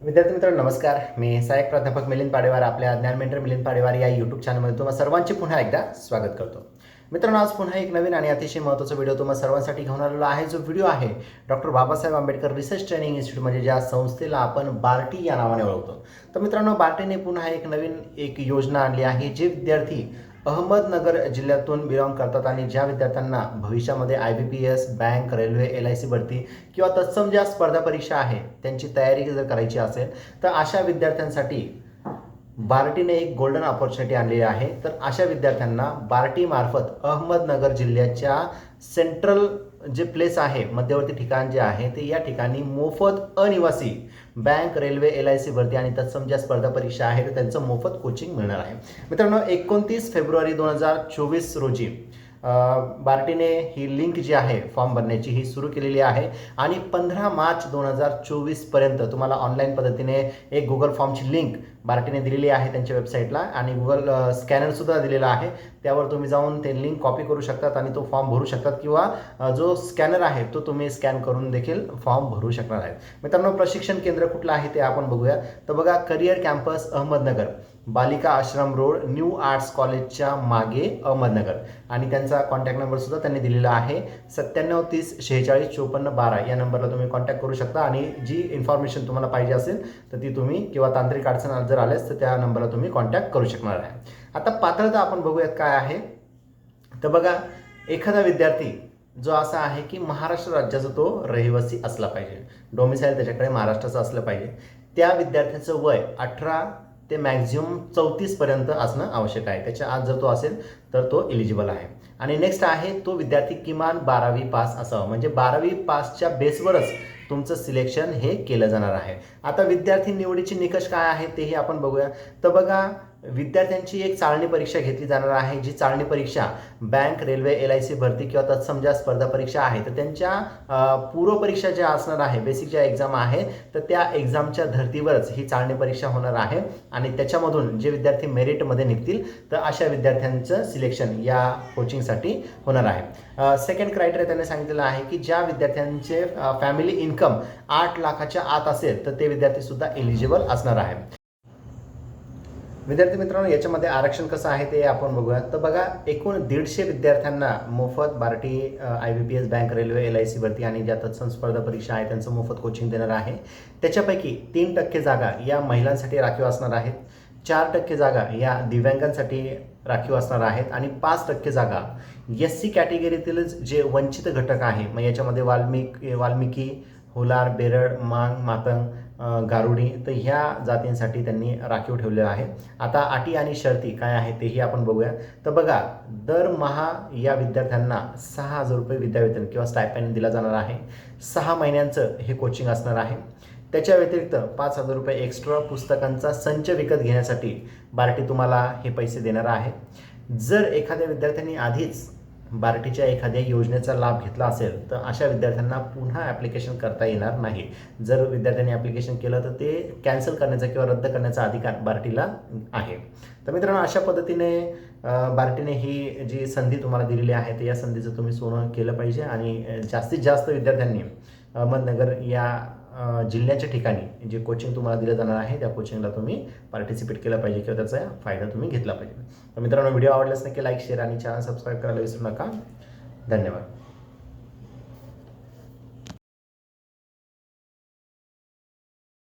विद्यार्थी मित्रांनो नमस्कार. मी सहाय्यक प्राध्यापक मिलिंद पाडेवार आपल्या ज्ञान मेंटर मिलिंद पाडेवार या यूट्यूब चॅनलमध्ये तुम्हाला सर्वांचे पुन्हा एकदा स्वागत करतो. मित्रांनो आज पुन्हा एक नवीन आणि अतिशय महत्त्वाचा व्हिडिओ तुम्हाला सर्वांसाठी घेऊन आलेला आहे. जो व्हिडिओ आहे doctor Babasaheb Ambedkar research training institute म्हणजे ज्या संस्थेला आपण बार्टी या नावाने ओळखतो. तर मित्रांनो बार्टीने पुन्हा एक नवीन एक योजना आणली आहे जे विद्यार्थी अहमदनगर जिल्ह्यातून बिलॉंग करतात आणि ज्या विद्यार्थ्यांना भविष्यामध्ये I B P S bank railway L I C भरती किंवा तत्सम ज्या स्पर्धा परीक्षा आहे त्यांची तयारी जर करायची असेल तर अशा विद्यार्थ्यांसाठी बार्टीने एक गोल्डन ऑपॉर्च्युनिटी आणलेली आहे. तर अशा विद्यार्थ्यांना बार्टीमार्फत अहमदनगर जिल्ह्याच्या सेंट्रल जे प्लेस आहे मध्यवर्ती ठिकाण जे आहे ते या ठिकाणी मोफत अनिवासी bank railway L I C भरती आणि तत्सम ज्या स्पर्धा परीक्षा आहे त्यांचं मोफत कोचिंग मिळणार आहे. मित्रांनो एकोणतीस फेब्रुवारी दोन हजार चोवीस रोजी बार्टीने ही लिंक जी आहे फॉर्म भरण्याची ही सुरू केलेली आहे. आणि पंधरा मार्च दोन हजार चोवीसपर्यंत तुम्हाला ऑनलाईन पद्धतीने एक गुगल फॉर्मची लिंक बार्टीने दिलेली आहे त्यांच्या वेबसाईटला आणि गुगल स्कॅनरसुद्धा दिलेला आहे. त्यावर तुम्ही जाऊन ते लिंक कॉपी करू शकतात आणि तो फॉर्म भरू शकतात किंवा जो स्कॅनर आहे तो तुम्ही स्कॅन करून देखील फॉर्म भरू शकणार आहे मित्रांनो प्रशिक्षण केंद्र कुठलं आहे ते आपण बघूया. तर बघा करिअर कॅम्पस अहमदनगर. बालिका आश्रम रोड न्यू आर्ट्स कॉलेजच्या मागे अहमदनगर. आणि त्यांचा कॉन्टॅक्ट नंबरसुद्धा त्यांनी दिलेला आहे. सत्त्याण्णव तीस शेहेचाळीस चोपन्न बारा या नंबरला तुम्ही कॉन्टॅक्ट करू शकता. आणि जी इन्फॉर्मेशन तुम्हाला पाहिजे असेल तर ती तुम्ही किंवा तांत्रिक अडचण जर आल्यास तर त्या नंबरला तुम्ही कॉन्टॅक्ट करू शकणार आहे. आता पात्रता आपण बघूयात काय आहे. तर बघा एखादा विद्यार्थी जो असा आहे की महाराष्ट्र राज्याचा तो रहिवासी असला पाहिजे. डोमिसाईल त्याच्याकडे महाराष्ट्राचं असलं पाहिजे. त्या विद्यार्थ्याचं वय अठरा ते मॅक्झिमम चौतीसपर्यंत असणं आवश्यक आहे. त्याच्या आत जर तो असेल तर तो एलिजिबल आहे. आणि नेक्स्ट आहे तो विद्यार्थी किमान बारावी पास असावा. म्हणजे बारावी पासच्या बेसवरच तुमचं सिलेक्शन हे केलं जाणार आहे. आता विद्यार्थी निवडीचे निकष काय आहे तेही आपण बघूया. तर बघा विद्यार्थ्यांची एक चाळणी परीक्षा घेतली जाणार आहे जी चाळणी परीक्षा bank railway L I C भरती किंवा तत्सम ज्या स्पर्धा परीक्षा आहे. तर त्यांच्या पूर्वपरीक्षा ज्या असणार आहे बेसिक ज्या एक्झाम आहे तर त्या एक्झामच्या धर्तीवरच ही चाळणी परीक्षा होणार आहे आणि त्याच्यामधून जे विद्यार्थी मेरिटमध्ये निघतील तर अशा विद्यार्थ्यांचं सिलेक्शन या कोचिंगसाठी होणार आहे. सेकंड क्रायटेरिया त्यांनी सांगितलेलं आहे की ज्या विद्यार्थ्यांचे फॅमिली इन्कम आठ लाखाच्या आत असेल तर ते विद्यार्थीसुद्धा एलिजिबल असणार आहे. विद्यार्थी मित्रांनो याच्यामध्ये आरक्षण कसं आहे ते आपण बघूया तर बघा एकूण दीडशे विद्यार्थ्यांना मोफत BARTI I B P S bank railway L I C भरती आणि ज्या तत्सम स्पर्धा परीक्षा आहे त्यांचं मोफत कोचिंग देणार आहे. त्याच्यापैकी तीन टक्के जागा या महिलांसाठी राखीव असणार आहेत. चार टक्के जागा या दिव्यांगांसाठी राखीव असणार आहेत. आणि पाच टक्के जागा एस सी कॅटेगरीतील जे वंचित घटक आहे मग याच्यामध्ये वाल्मिक वाल्मिकी होलार बेरड मांग मातंग गारुडी तर ह्या जातींसाठी त्यांनी राखीव ठेवलेलं आहे. आता अटी आणि शर्ती काय आहे तेही आपण बघूया. तर बघा दरमहा या विद्यार्थ्यांना सहा हजार रुपये विद्यावेतन किंवा स्टायपेंड दिला जाणार आहे. सहा महिन्यांचं हे कोचिंग असणार आहे. त्याच्या व्यतिरिक्त पाच हजार रुपये एक्स्ट्रा पुस्तकांचा संच विकत घेण्यासाठी बार्टी तुम्हाला हे पैसे देणार आहे. जर एखाद्या विद्यार्थ्यांनी आधीच बार्टीच्या एखाद्या योजनेचा लाभ घेतला असेल तर अशा विद्यार्थ्यांना पुन्हा ॲप्लिकेशन करता येणार नाही. जर विद्यार्थ्यांनी ॲप्लिकेशन केलं तर ते कॅन्सल करण्याचा किंवा रद्द करण्याचा अधिकार बार्टीला आहे. तर मित्रांनो अशा पद्धतीने बार्टीने ही जी संधी तुम्हाला दिलेली आहे तर या संधीचं तुम्ही सोनं केलं पाहिजे. आणि जास्तीत जास्त विद्यार्थ्यांनी अहमदनगर या जिल्ह्याच्या ठिकाणी जे कोचिंग तुम्हाला दिलं जाणार आहे त्या कोचिंगला तुम्ही पार्टिसिपेट केलं पाहिजे किंवा त्याचा फायदा तुम्ही घेतला पाहिजे. तर मित्रांनो व्हिडिओ आवडल्यास नक्की लाईक शेअर आणि चॅनल सबस्क्राईब करायला विसरू नका. धन्यवाद.